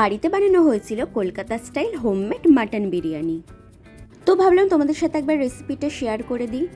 বাড়িতে বানানো হয়েছিল Kolkata style homemade mutton biryani. তো ভাবলাম তোমাদের সাথে একবার রেসিপিটা শেয়ার করে দিই।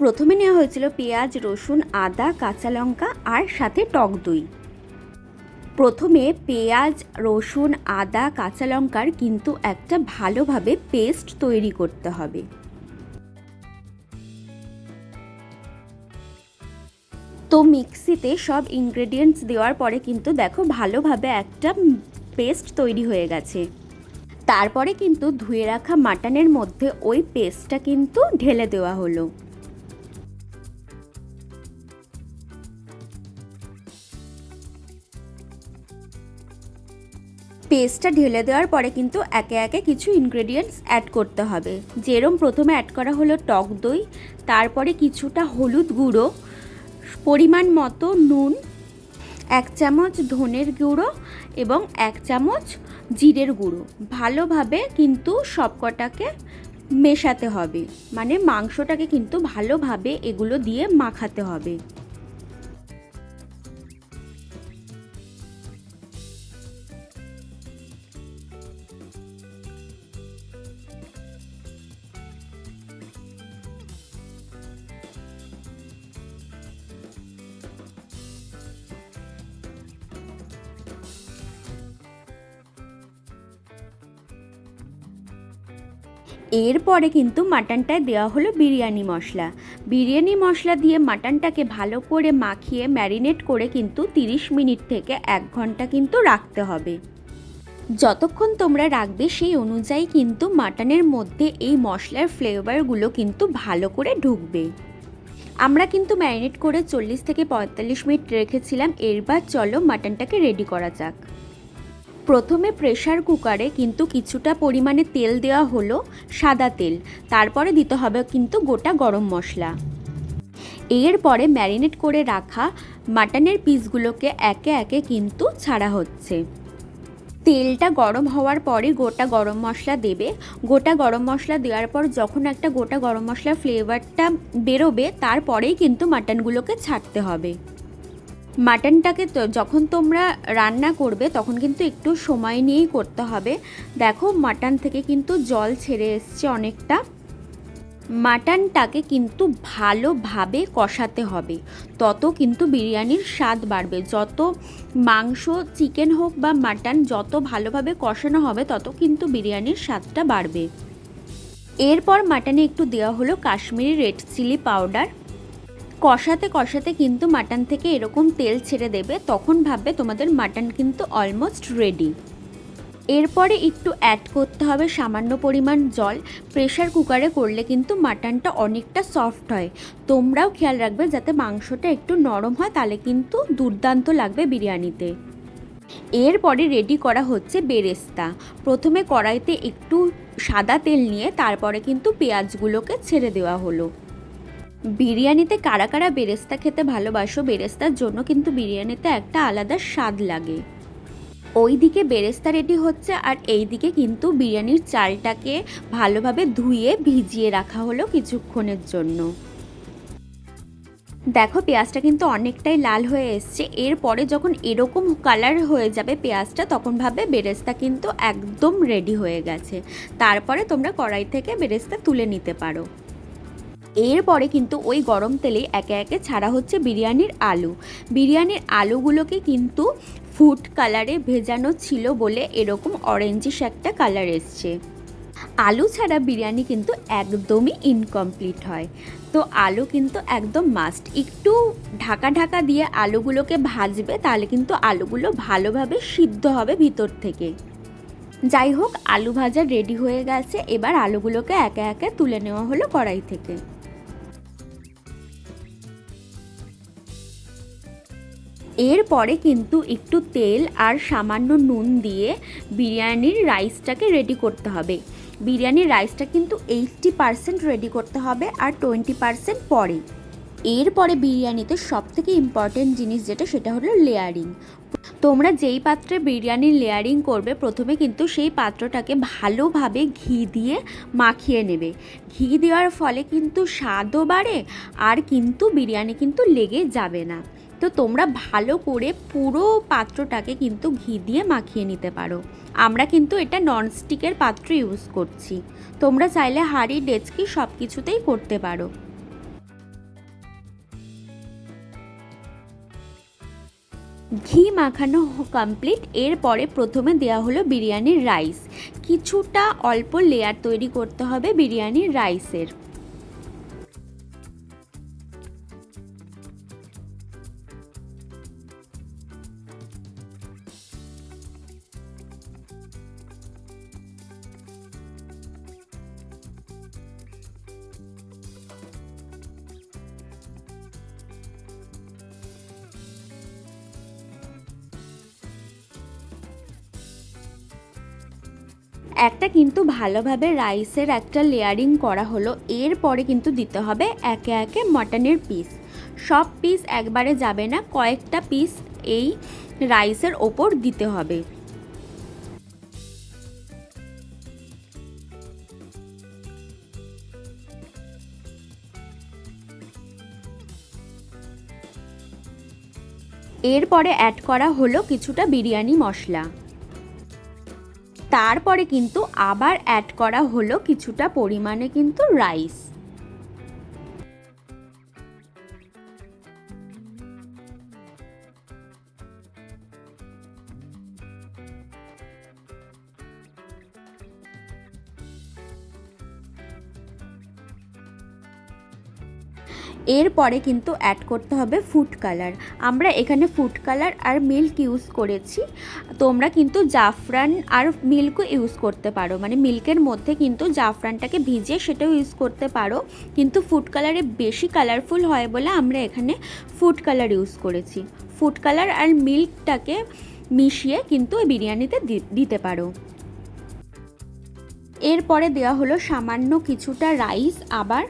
প্রথমে নেওয়া হয়েছিল পেঁয়াজ, রসুন, আদা, কাঁচা লঙ্কা আর সাথে টক দই। প্রথমে পেঁয়াজ, রসুন, আদা, কাঁচা লঙ্কার কিন্তু একটা ভালোভাবে পেস্ট তৈরি করতে হবে। তো মিক্সিতে সব ইনগ্রেডিয়েন্টস দেওয়ার পরে কিন্তু দেখো ভালোভাবে একটা পেস্ট তৈরি হয়ে গেছে। তারপরে কিন্তু ধুয়ে রাখা মাটনের মধ্যে ওই পেস্টটা কিন্তু ঢেলে দেওয়া হলো। পেস্টটা ঢেলে দেওয়ার পরে কিন্তু একে একে কিছু ইনগ্রেডিয়েন্টস অ্যাড করতে হবে। যেরম প্রথমে অ্যাড করা হলো টক দই, তারপরে কিছুটা হলুদ গুঁড়ো, পরিমাণ মতো নুন এক চামচ ধনের গুঁড়ো এবং এক চামচ জিরের গুঁড়ো। ভালোভাবে কিন্তু সবকটাকে মেশাতে হবে। মানে মাংসটাকে কিন্তু ভালোভাবে এগুলো দিয়ে মাখাতে হবে। এরপরে কিন্তু মাটনটায় দেওয়া হলো বিরিয়ানি মশলা। বিরিয়ানি মশলা দিয়ে মাটনটাকে ভালো করে মাখিয়ে ম্যারিনেট করে কিন্তু 30 মিনিট থেকে এক ঘণ্টা কিন্তু রাখতে হবে। যতক্ষণ তোমরা রাখবে সেই অনুযায়ী কিন্তু মাটনের মধ্যে এই মশলার ফ্লেভারগুলো কিন্তু ভালো করে ঢুকবে। আমরা কিন্তু ম্যারিনেট করে চল্লিশ থেকে পঁয়তাল্লিশ মিনিট রেখেছিলাম, এরবার চলো মাটনটাকে রেডি করা যাক। প্রথমে প্রেশার কুকারে কিন্তু কিছুটা পরিমাণে তেল দেওয়া হলো সাদা তেল। তারপরে দিতে হবে কিন্তু গোটা গরম মশলা। এরপরে ম্যারিনেট করে রাখা মাটনের পিসগুলোকে একে একে কিন্তু ছাড়া হচ্ছে। তেলটা গরম হওয়ার পরে গোটা গরম মশলা দেবে। গোটা গরম মশলা দেওয়ার পর যখন একটা গোটা গরম মশলার ফ্লেভারটা বেরোবে, তারপরেই কিন্তু মাটনগুলোকে ছাড়তে হবে। মাটনটাকে যখন তোমরা রান্না করবে, তখন কিন্তু একটু সময় নিয়েই করতে হবে। দেখো, মাটন থেকে কিন্তু জল ছেড়ে এসছে অনেকটা। মাটনটাকে কিন্তু ভালোভাবে কষাতে হবে। তত কিন্তু বিরিয়ানির স্বাদ বাড়বে। যত মাংস, চিকেন হোক বা মাটন, যত ভালোভাবে কষানো হবে, তত কিন্তু বিরিয়ানির স্বাদটা বাড়বে। এরপর মাটনে একটু দেওয়া হলো কাশ্মীরি রেড চিলি পাউডার। কষাতে কষাতে কিন্তু মাটন থেকে এরকম তেল ছেড়ে দেবে, তখন ভাববে তোমাদের মাটন কিন্তু অলমোস্ট রেডি এরপরে একটু অ্যাড করতে হবে সামান্য পরিমাণ জল। প্রেশার কুকারে করলে কিন্তু মাটনটা অনেকটা সফট হয়। তোমরাও খেয়াল রাখবে যাতে মাংসটা একটু নরম হয়, তাহলে কিন্তু দুর্দান্ত লাগবে বিরিয়ানিতে। এরপরে রেডি করা হচ্ছে বেরেস্তা। প্রথমে কড়াইতে একটু সাদা তেল নিয়ে, তারপরে কিন্তু পেঁয়াজগুলোকে ছেড়ে দেওয়া হলো। বিরিয়ানিতে কারা কারা বেরেস্তা খেতে ভালোবাসো, বেরেস্তার জন্য কিন্তু বিরিয়ানিতে একটা আলাদা স্বাদ লাগে। ওই দিকে বেরেস্তা রেডি হচ্ছে আর এই দিকে কিন্তু বিরিয়ানির চালটাকে ভালোভাবে ধুয়ে ভিজিয়ে রাখা হলো কিছুক্ষণের জন্য। দেখো পেঁয়াজটা কিন্তু অনেকটাই লাল হয়ে এসছে। এরপরে যখন এরকম কালার হয়ে যাবে পেঁয়াজটা, তখন ভাবে বেরেস্তা কিন্তু একদম রেডি হয়ে গেছে। তারপরে তোমরা কড়াই থেকে বেরেস্তা তুলে নিতে পারো। এরপরে কিন্তু ওই গরম তেলে একে একে ছাড়া হচ্ছে বিরিয়ানির আলু। বিরিয়ানির আলুগুলোকে কিন্তু ফুড কালারে ভেজানো ছিল বলে এরকম অরেঞ্জিশ একটা কালার এসছে। আলু ছাড়া বিরিয়ানি কিন্তু একদমই ইনকমপ্লিট হয়। তো আলু কিন্তু একদম মাস্ট একটু ঢাকা ঢাকা দিয়ে আলুগুলোকে ভাজবে, তাহলে কিন্তু আলুগুলো ভালোভাবে সিদ্ধ হবে ভিতর থেকে। যাই হোক, আলু ভাজা রেডি হয়ে গেছে। এবার আলুগুলোকে একে একে তুলে নেওয়া হলো কড়াই থেকে। এরপরে কিন্তু একটু তেল আর সামান্য নুন দিয়ে বিরিয়ানির রাইসটাকে রেডি করতে হবে। বিরিয়ানির রাইসটা কিন্তু এইটটি পারসেন্ট রেডি করতে হবে আর টোয়েন্টি পারসেন্ট পরে। এরপরে বিরিয়ানিতে সবথেকে ইম্পর্টেন্ট জিনিস যেটা, সেটা হলো লেয়ারিং তোমরা যেই পাত্রে বিরিয়ানির লেয়ারিং করবে, প্রথমে কিন্তু সেই পাত্রটাকে ভালোভাবে ঘি দিয়ে মাখিয়ে নেবে। ঘি দেওয়ার ফলে কিন্তু স্বাদও বাড়ে আর কিন্তু বিরিয়ানি কিন্তু লেগে যাবে না। তো তোমরা ভালো করে পুরো পাত্রটাকে কিন্তু ঘি দিয়ে মাখিয়ে নিতে পারো। আমরা কিন্তু এটা ননস্টিকের পাত্র ইউজ করছি। তোমরা চাইলে হাঁড়ি, ডেচকি সব কিছুতেই করতে পারো। ঘি মাখানো কমপ্লিট এরপরে প্রথমে দেওয়া হলো বিরিয়ানির রাইস কিছুটা অল্প লেয়ার তৈরি করতে হবে বিরিয়ানির রাইসের একটা কিন্তু ভালোভাবে রাইসের একটা লেয়ারিং করা হলো, এরপরে কিন্তু দিতে হবে একে একে মটনের পিস সব পিস একবারে যাবে না, কয়েকটা পিস এই রাইসের ওপর দিতে হবে। এরপরে অ্যাড করা হলো কিছুটা বিরিয়ানি মশলা। তারপরে কিন্তু আবার অ্যাড করা হলো কিছুটা পরিমাণে কিন্তু রাইস এরপরে কিন্তু অ্যাড করতে হবে ফুড কালার আমরা এখানে ফুড কালার আর মিল্ক ইউজ করেছি। তোমরা কিন্তু জাফরান আর মিল্কও ইউজ করতে পারো। মানে মিল্কের মধ্যে কিন্তু জাফরানটাকে ভিজিয়ে সেটাও ইউজ করতে পারো। কিন্তু ফুড কালারে বেশি কালারফুল হয় বলে আমরা এখানে ফুড কালার ইউজ করেছি। ফুড কালার আর মিল্কটাকে মিশিয়ে কিন্তু বিরিয়ানিতে দিতে পারো। এরপরে দেওয়া হলো সামান্য কিছুটা রাইস আবার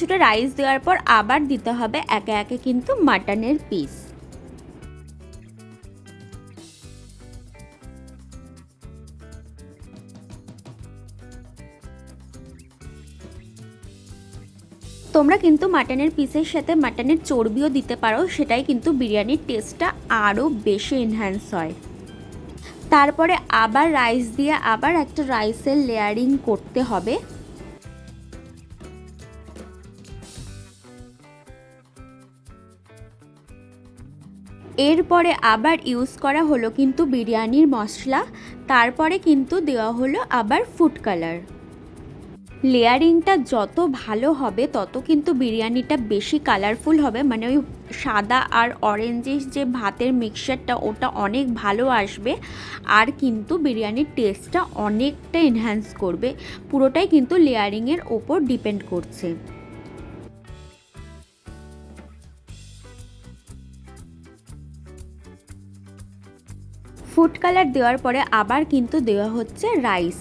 কিছুটা রাইস দেওয়ার পর আবার দিতে হবে একে একে কিন্তু মাটনের পিস তোমরা কিন্তু মাটনের পিসের সাথে মাটনের চর্বিও দিতে পারো, সেটাই কিন্তু বিরিয়ানির টেস্টটা আরও বেশি এনহ্যান্স হয়। তারপরে আবার রাইস দিয়ে আবার একটা রাইসের লেয়ারিং করতে হবে। এরপরে আবার ইউজ করা হলো কিন্তু বিরিয়ানির মশলা, তারপরে কিন্তু দেওয়া হলো আবার ফুড কালার লেয়ারিংটা যত ভালো হবে, তত কিন্তু বিরিয়ানিটা বেশি কালারফুল হবে। মানে ওই সাদা আর অরেঞ্জের যে ভাতের মিক্সচারটা ওটা অনেক ভালো আসবে। আর কিন্তু বিরিয়ানির টেস্টটা অনেকটা এনহ্যান্স করবে। পুরোটাই কিন্তু লেয়ারিংয়ের ওপর ডিপেন্ড করছে। ফুড কালার দেওয়ার পরে আবার কিন্তু দেওয়া হচ্ছে রাইস।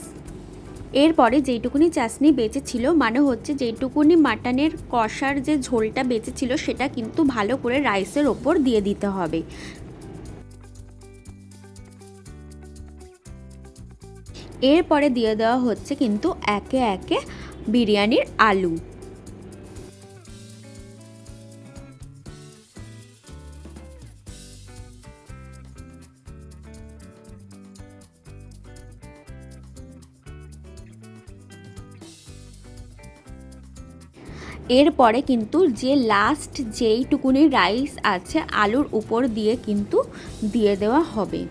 এরপরে যেইটুকুনি চাশনি বেঁচেছিল মানে হচ্ছে যেইটুকুনি মাটনের কষার যে ঝোলটা বেঁচেছিল, সেটা কিন্তু ভালো করে রাইসের ওপর দিয়ে দিতে হবে। এরপরে দিয়ে দেওয়া হচ্ছে কিন্তু একে একে বিরিয়ানির আলু। এরপরে কিন্তু যে লাস্ট যেইটুকুনি রাইস আছে আলুর উপর দিয়ে কিন্তু দিয়ে দেওয়া হবে।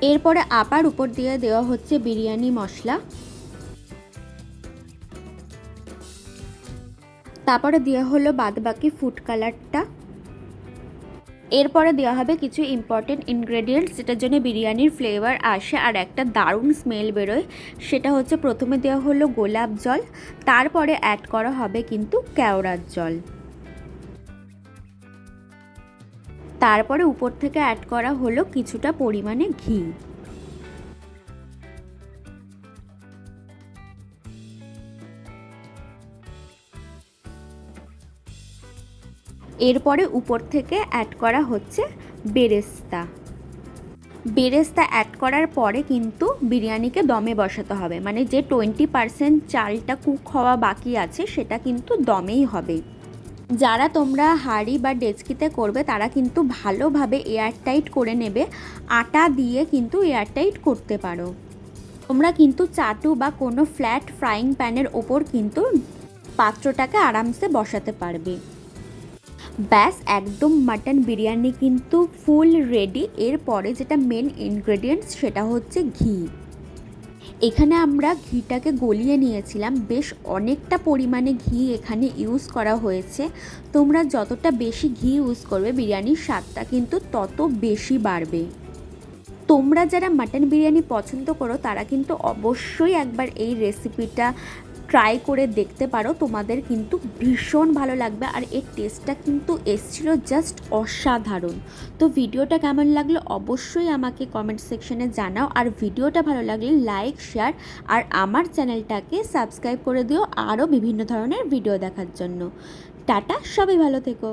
এরপরে আবার উপর দিয়ে দেওয়া হচ্ছে বিরিয়ানি মশলা। তারপরে দেওয়া হলো বাদবাকি ফুড কালারটা এরপরে দেওয়া হবে কিছু ইম্পর্টেন্ট ইনগ্রেডিয়েন্টস যেটার জন্য বিরিয়ানির ফ্লেভার আসে, আর একটা দারুণ স্মেল বেরোয়। সেটা হচ্ছে প্রথমে দেওয়া হলো গোলাপ জল, তারপরে অ্যাড করা হবে কিন্তু কেওড়ার জল। তারপরে উপর থেকে অ্যাড করা হলো কিছুটা পরিমাণে ঘি। এরপরে উপর থেকে অ্যাড করা হচ্ছে বেরেস্তা। বেরেস্তা অ্যাড করার পরে কিন্তু বিরিয়ানিকে দমে বসাতে হবে। মানে যে টোয়েন্টি পারসেন্ট চালটা কুক হওয়া বাকি আছে, সেটা কিন্তু দমেই হবে। যারা তোমরা হাঁড়ি বা ডেচকিতে করবে, তারা কিন্তু ভালোভাবে এয়ারটাইট করে নেবে। আটা দিয়ে কিন্তু এয়ারটাইট করতে পারো। তোমরা কিন্তু চাটু বা কোনো ফ্ল্যাট ফ্রাইং প্যানের ওপর কিন্তু পাত্রটাকে আরামসে বসাতে পারবে। ব্যাস, একদম মাটন বিরিয়ানি কিন্তু ফুল রেডি এরপরে যেটা মেন ইনগ্রেডিয়েন্টস সেটা হচ্ছে ঘি। এখানে আমরা ঘিটাকে গলিয়ে নিয়েছিলাম। বেশ অনেকটা পরিমাণে ঘি এখানে ইউজ করা হয়েছে। তোমরা যতটা বেশি ঘি ইউজ করবে, বিরিয়ানির স্বাদটা কিন্তু তত বেশি বাড়বে। তোমরা যারা মাটন বিরিয়ানি পছন্দ করো, তারা কিন্তু অবশ্যই একবার এই রেসিপিটা ট্রাই করে দেখতে পারো, তোমাদের কিন্তু ভীষণ ভালো লাগবে আর এর টেস্টটা কিন্তু এসছিল জাস্ট অসাধারণ। তো ভিডিওটা কেমন লাগল অবশ্যই আমাকে কমেন্ট সেকশনে জানাও আর ভিডিওটা ভালো লাগলে লাইক শেয়ার আর আমার চ্যানেলটাকে সাবস্ক্রাইব করে দিও আরও বিভিন্ন ধরনের ভিডিও দেখার জন্য। টাটা, সবই ভালো থেকো।